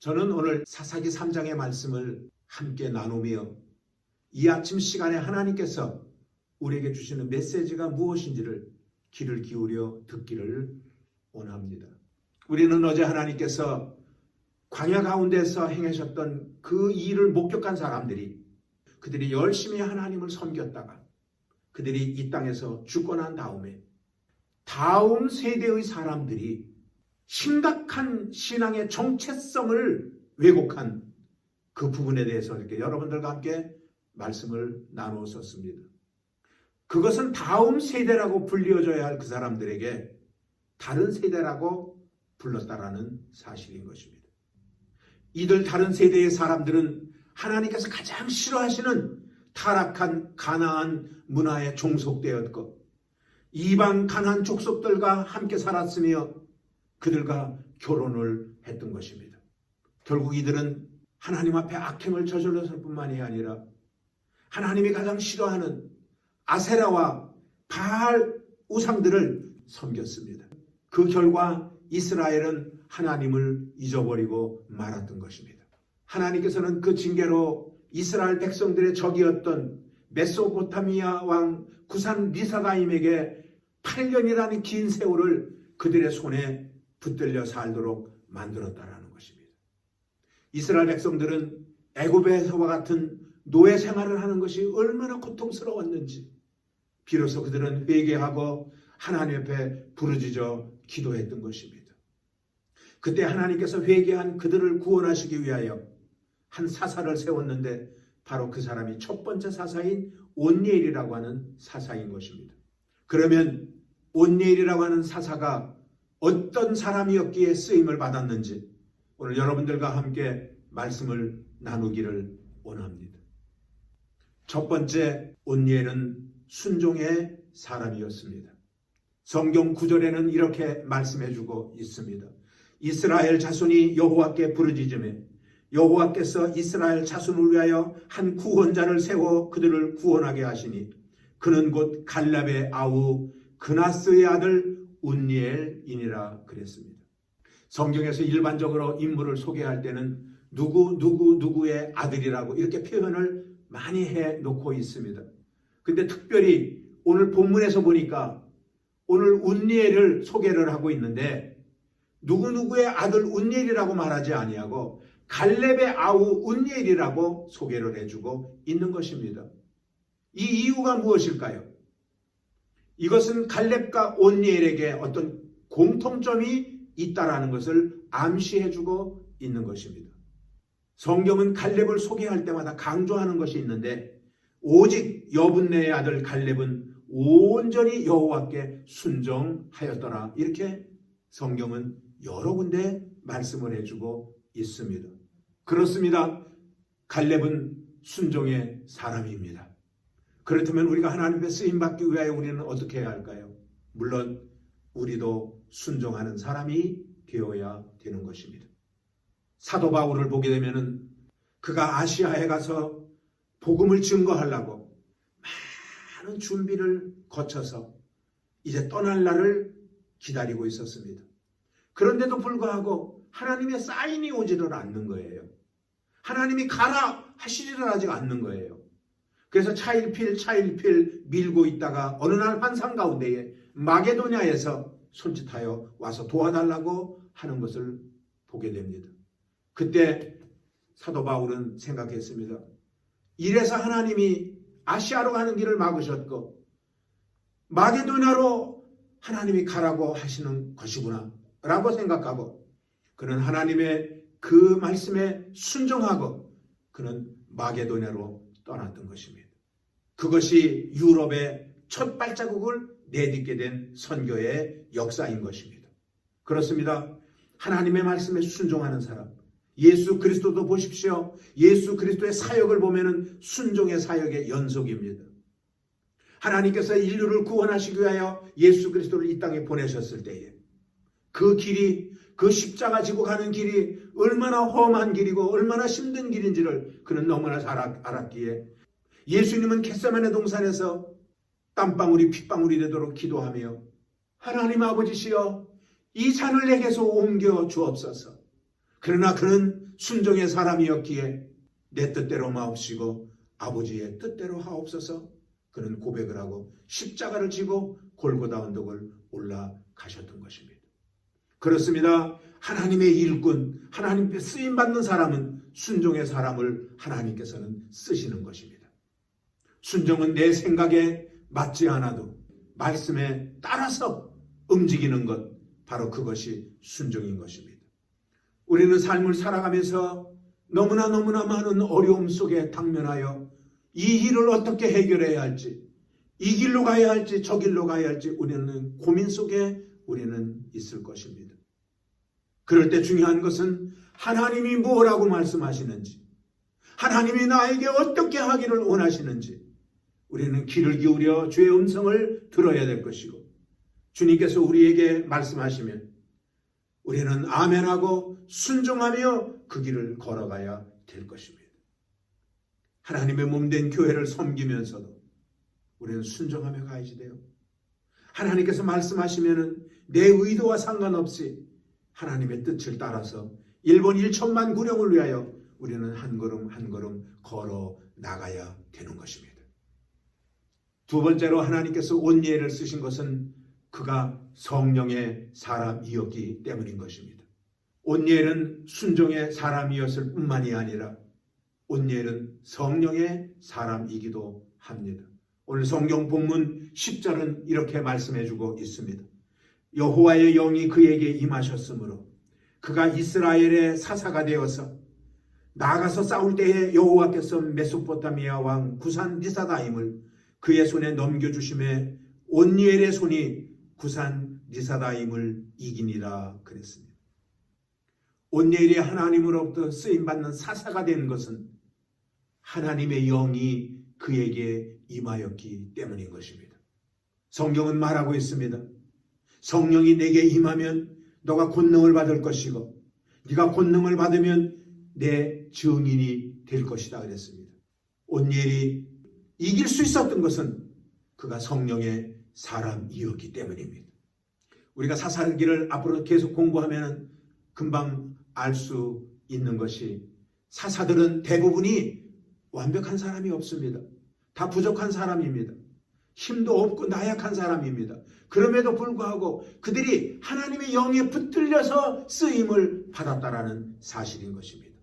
저는 오늘 사사기 3장의 말씀을 함께 나누며 이 아침 시간에 하나님께서 우리에게 주시는 메시지가 무엇인지를 귀를 기울여 듣기를 원합니다. 우리는 어제 하나님께서 광야 가운데서 행하셨던 그 일을 목격한 사람들이 그들이 열심히 하나님을 섬겼다가 그들이 이 땅에서 죽고 난 다음에 다음 세대의 사람들이 심각한 신앙의 정체성을 왜곡한 그 부분에 대해서 이렇게 여러분들과 함께 말씀을 나누었었습니다. 그것은 다음 세대라고 불리어져야 할 그 사람들에게 다른 세대라고 불렀다라는 사실인 것입니다. 이들 다른 세대의 사람들은 하나님께서 가장 싫어하시는 타락한 가나안 문화에 종속되었고 이방 가나안 족속들과 함께 살았으며 그들과 결혼을 했던 것입니다. 결국 이들은 하나님 앞에 악행을 저질렀을 뿐만이 아니라 하나님이 가장 싫어하는 아세라와 바알 우상들을 섬겼습니다. 그 결과 이스라엘은 하나님을 잊어버리고 말았던 것입니다. 하나님께서는 그 징계로 이스라엘 백성들의 적이었던 메소포타미아 왕 구산 리사다임에게 8년이라는 긴 세월을 그들의 손에 붙들려 살도록 만들었다라는 것입니다. 이스라엘 백성들은 애굽에서와 같은 노예 생활을 하는 것이 얼마나 고통스러웠는지 비로소 그들은 회개하고 하나님 앞에 부르짖어 기도했던 것입니다. 그때 하나님께서 회개한 그들을 구원하시기 위하여 한 사사를 세웠는데 바로 그 사람이 첫 번째 사사인 온니엘이라고 하는 사사인 것입니다. 그러면 온니엘이라고 하는 사사가 어떤 사람이었기에 쓰임을 받았는지 오늘 여러분들과 함께 말씀을 나누기를 원합니다. 첫 번째 온니엘은 순종의 사람이었습니다. 성경 구절에는 이렇게 말씀해 주고 있습니다. 이스라엘 자손이 여호와께 부르짖으며 여호와께서 이스라엘 자손을 위하여 한 구원자를 세워 그들을 구원하게 하시니 그는 곧 갈렙의 아우 그나스의 아들 운니엘이니라 그랬습니다. 성경에서 일반적으로 인물을 소개할 때는 누구 누구 누구의 아들이라고 이렇게 표현을 많이 해 놓고 있습니다. 근데 특별히 오늘 본문에서 보니까 오늘 운니엘을 소개를 하고 있는데 누구 누구의 아들 운니엘이라고 말하지 아니하고 갈렙의 아우 운니엘이라고 소개를 해주고 있는 것입니다. 이 이유가 무엇일까요? 이것은 갈렙과 온니엘에게 어떤 공통점이 있다라는 것을 암시해주고 있는 것입니다. 성경은 갈렙을 소개할 때마다 강조하는 것이 있는데 오직 여분네의 아들 갈렙은 온전히 여호와께 순종하였더라. 이렇게 성경은 여러 군데 말씀을 해주고 있습니다. 그렇습니다. 갈렙은 순종의 사람입니다. 그렇다면 우리가 하나님께 쓰임 받기 위하여 우리는 어떻게 해야 할까요? 물론 우리도 순종하는 사람이 되어야 되는 것입니다. 사도 바울을 보게 되면은 그가 아시아에 가서 복음을 증거하려고 많은 준비를 거쳐서 이제 떠날 날을 기다리고 있었습니다. 그런데도 불구하고 하나님의 사인이 오지를 않는 거예요. 하나님이 가라 하시지를 아직 않는 거예요. 그래서 차일필 차일필 밀고 있다가 어느 날 환상 가운데에 마게도냐에서 손짓하여 와서 도와달라고 하는 것을 보게 됩니다. 그때 사도 바울은 생각했습니다. 이래서 하나님이 아시아로 가는 길을 막으셨고 마게도냐로 하나님이 가라고 하시는 것이구나 라고 생각하고 그는 하나님의 그 말씀에 순종하고 그는 마게도냐로 떠났던 것입니다. 그것이 유럽의 첫 발자국을 내딛게 된 선교의 역사인 것입니다. 그렇습니다. 하나님의 말씀에 순종하는 사람. 예수 그리스도도 보십시오. 예수 그리스도의 사역을 보면은 순종의 사역의 연속입니다. 하나님께서 인류를 구원하시기 위하여 예수 그리스도를 이 땅에 보내셨을 때에 그 길이 그 십자가 지고 가는 길이 얼마나 험한 길이고 얼마나 힘든 길인지를 그는 너무나 잘 알았기에 예수님은 겟세마네 동산에서 땀방울이 핏방울이 되도록 기도하며 하나님 아버지시여 이 잔을 내게서 옮겨 주옵소서. 그러나 그는 순종의 사람이었기에 내 뜻대로 마옵시고 아버지의 뜻대로 하옵소서 그는 고백을 하고 십자가를 지고 골고다 언덕을 올라가셨던 것입니다. 그렇습니다. 하나님의 일꾼, 하나님께 쓰임 받는 사람은 순종의 사람을 하나님께서는 쓰시는 것입니다. 순종은 내 생각에 맞지 않아도 말씀에 따라서 움직이는 것, 바로 그것이 순종인 것입니다. 우리는 삶을 살아가면서 너무나 너무나 많은 어려움 속에 당면하여 이 일을 어떻게 해결해야 할지, 이 길로 가야 할지, 저 길로 가야 할지 우리는 고민 속에 우리는 있을 것입니다. 그럴 때 중요한 것은 하나님이 뭐라고 말씀하시는지, 하나님이 나에게 어떻게 하기를 원하시는지, 우리는 귀를 기울여 주의 음성을 들어야 될 것이고, 주님께서 우리에게 말씀하시면 우리는 아멘하고 순종하며 그 길을 걸어가야 될 것입니다. 하나님의 몸된 교회를 섬기면서도 우리는 순종하며 가야지 돼요. 하나님께서 말씀하시면은 내 의도와 상관없이 하나님의 뜻을 따라서 일본 1천만 구령을 위하여 우리는 한 걸음 한 걸음 걸어 나가야 되는 것입니다. 두 번째로 하나님께서 온예를 쓰신 것은 그가 성령의 사람이었기 때문인 것입니다. 온예는 순종의 사람이었을 뿐만이 아니라 온예는 성령의 사람이기도 합니다. 오늘 성경 본문 10절은 이렇게 말씀해 주고 있습니다. 여호와의 영이 그에게 임하셨으므로 그가 이스라엘의 사사가 되어서 나아가서 싸울 때에 여호와께서 메소포타미아 왕 구산 리사다임을 그의 손에 넘겨주심에 온니엘의 손이 구산 리사다임을 이기니라 그랬습니다. 온니엘이 하나님으로부터 쓰임받는 사사가 된 것은 하나님의 영이 그에게 임하였기 때문인 것입니다. 성경은 말하고 있습니다. 성령이 내게 임하면 너가 권능을 받을 것이고 네가 권능을 받으면 내 증인이 될 것이다 그랬습니다. 온니엘이 이길 수 있었던 것은 그가 성령의 사람이었기 때문입니다. 우리가 사사기를 앞으로 계속 공부하면 금방 알 수 있는 것이 사사들은 대부분이 완벽한 사람이 없습니다. 다 부족한 사람입니다. 힘도 없고 나약한 사람입니다. 그럼에도 불구하고 그들이 하나님의 영에 붙들려서 쓰임을 받았다라는 사실인 것입니다.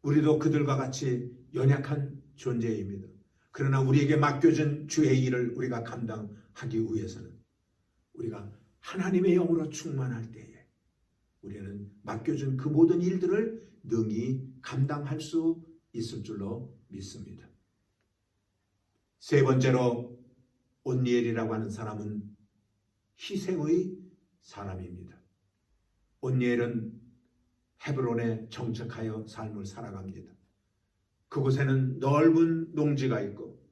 우리도 그들과 같이 연약한 존재입니다. 그러나 우리에게 맡겨진 주의 일을 우리가 감당하기 위해서는 우리가 하나님의 영으로 충만할 때에 우리는 맡겨진 그 모든 일들을 능히 감당할 수 있을 줄로 믿습니다. 세 번째로 온니엘이라고 하는 사람은 희생의 사람입니다. 온니엘은 헤브론에 정착하여 삶을 살아갑니다. 그곳에는 넓은 농지가 있고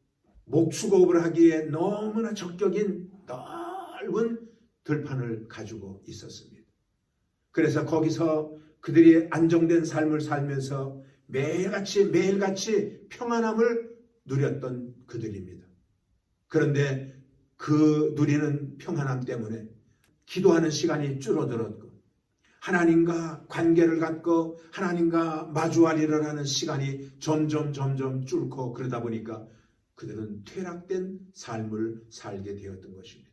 목축업을 하기에 너무나 적격인 넓은 들판을 가지고 있었습니다. 그래서 거기서 그들이 안정된 삶을 살면서 매일같이 매일같이 평안함을 누렸던 그들입니다. 그런데 그 누리는 평안함 때문에 기도하는 시간이 줄어들었고 하나님과 관계를 갖고 하나님과 마주하리를 하는 시간이 점점 점점 줄고 그러다 보니까 그들은 퇴락된 삶을 살게 되었던 것입니다.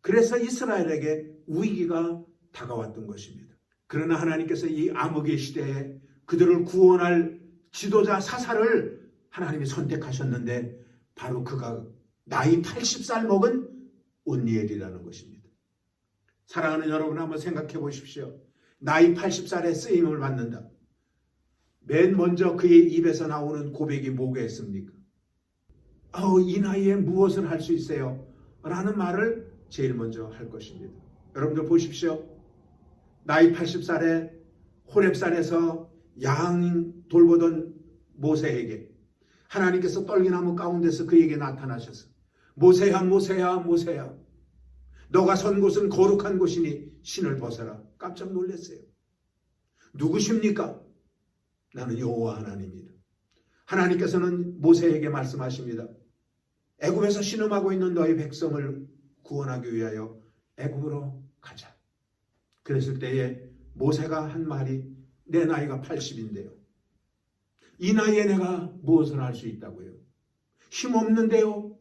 그래서 이스라엘에게 위기가 다가왔던 것입니다. 그러나 하나님께서 이 암흑의 시대에 그들을 구원할 지도자 사사를 하나님이 선택하셨는데 바로 그가 나이 80살 먹은 온니엘이라는 것입니다. 사랑하는 여러분 한번 생각해 보십시오. 나이 80살에 쓰임을 받는다. 맨 먼저 그의 입에서 나오는 고백이 뭐겠습니까? 아우 이 나이에 무엇을 할 수 있어요? 라는 말을 제일 먼저 할 것입니다. 여러분들 보십시오. 나이 80살에 호랩산에서 양 돌보던 모세에게 하나님께서 떨기나무 가운데서 그에게 나타나셔서 모세야 모세야 모세야 너가 선 곳은 거룩한 곳이니 신을 벗어라 깜짝 놀랐어요. 누구십니까? 나는 여호와 하나님입니다. 하나님께서는 모세에게 말씀하십니다. 애굽에서 신음하고 있는 너희 백성을 구원하기 위하여 애굽으로 가자. 그랬을 때에 모세가 한 말이 내 나이가 80인데요. 이 나이에 내가 무엇을 할 수 있다고요? 힘 없는데요.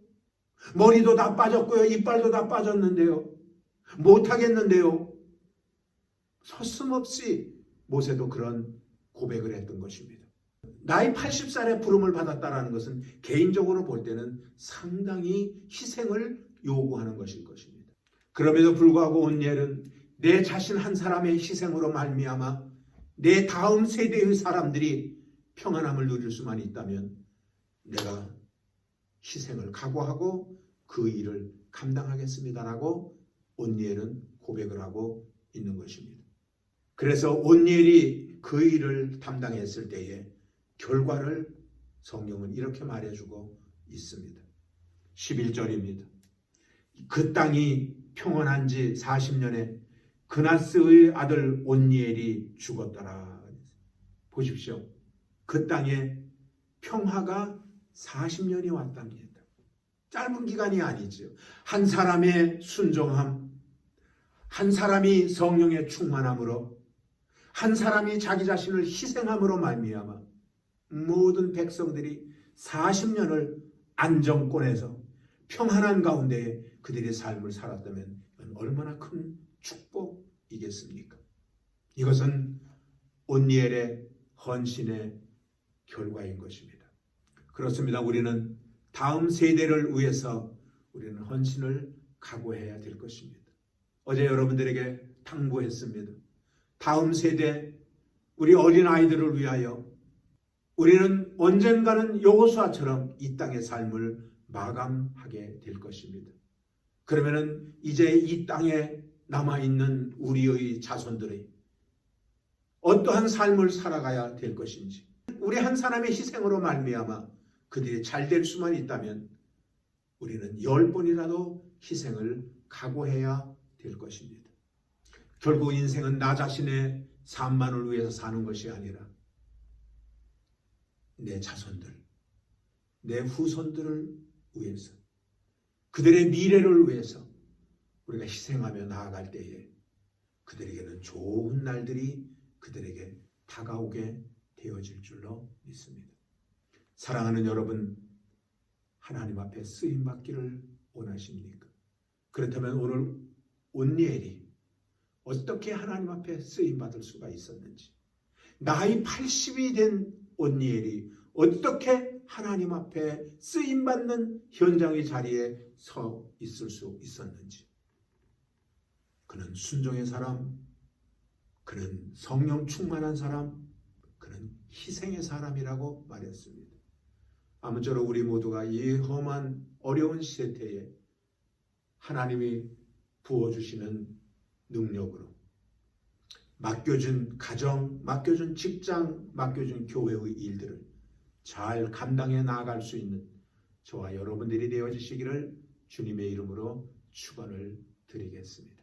머리도 다 빠졌고요. 이빨도 다 빠졌는데요. 못하겠는데요. 서슴없이 모세도 그런 고백을 했던 것입니다. 나이 80살에 부름을 받았다라는 것은 개인적으로 볼 때는 상당히 희생을 요구하는 것일 것입니다. 그럼에도 불구하고 온니엘은 내 자신 한 사람의 희생으로 말미암아 내 다음 세대의 사람들이 평안함을 누릴 수만 있다면 내가 희생을 각오하고 그 일을 감당하겠습니다라고 온니엘은 고백을 하고 있는 것입니다. 그래서 온니엘이 그 일을 담당했을 때에 결과를 성경은 이렇게 말해주고 있습니다. 11절입니다. 그 땅이 평온한 지 40년에 그나스의 아들 온니엘이 죽었더라. 보십시오. 그 땅에 평화가 40년이 왔답니다. 짧은 기간이 아니죠. 한 사람의 순종함, 한 사람이 성령의 충만함으로, 한 사람이 자기 자신을 희생함으로 말미암아 모든 백성들이 40년을 안정권에서 평안한 가운데 그들의 삶을 살았다면 얼마나 큰 축복이겠습니까? 이것은 온니엘의 헌신의 결과인 것입니다. 그렇습니다. 우리는 다음 세대를 위해서 우리는 헌신을 각오해야 될 것입니다. 어제 여러분들에게 당부했습니다. 다음 세대 우리 어린 아이들을 위하여 우리는 언젠가는 여호수아처럼 이 땅의 삶을 마감하게 될 것입니다. 그러면은 이제 이 땅에 남아 있는 우리의 자손들의 어떠한 삶을 살아가야 될 것인지 우리 한 사람의 희생으로 말미암아 그들이 잘 될 수만 있다면 우리는 열 번이라도 희생을 각오해야 될 것입니다. 결국 인생은 나 자신의 삶만을 위해서 사는 것이 아니라 내 자손들, 내 후손들을 위해서 그들의 미래를 위해서 우리가 희생하며 나아갈 때에 그들에게는 좋은 날들이 그들에게 다가오게 되어질 줄로 믿습니다. 사랑하는 여러분, 하나님 앞에 쓰임 받기를 원하십니까? 그렇다면 오늘 온니엘이 어떻게 하나님 앞에 쓰임 받을 수가 있었는지, 나이 80이 된 온니엘이 어떻게 하나님 앞에 쓰임 받는 현장의 자리에 서 있을 수 있었는지, 그는 순종의 사람, 그는 성령 충만한 사람, 그는 희생의 사람이라고 말했습니다. 아무쪼록 우리 모두가 이 험한 어려운 시대에 하나님이 부어주시는 능력으로 맡겨준 가정, 맡겨준 직장, 맡겨준 교회의 일들을 잘 감당해 나아갈 수 있는 저와 여러분들이 되어주시기를 주님의 이름으로 축원을 드리겠습니다.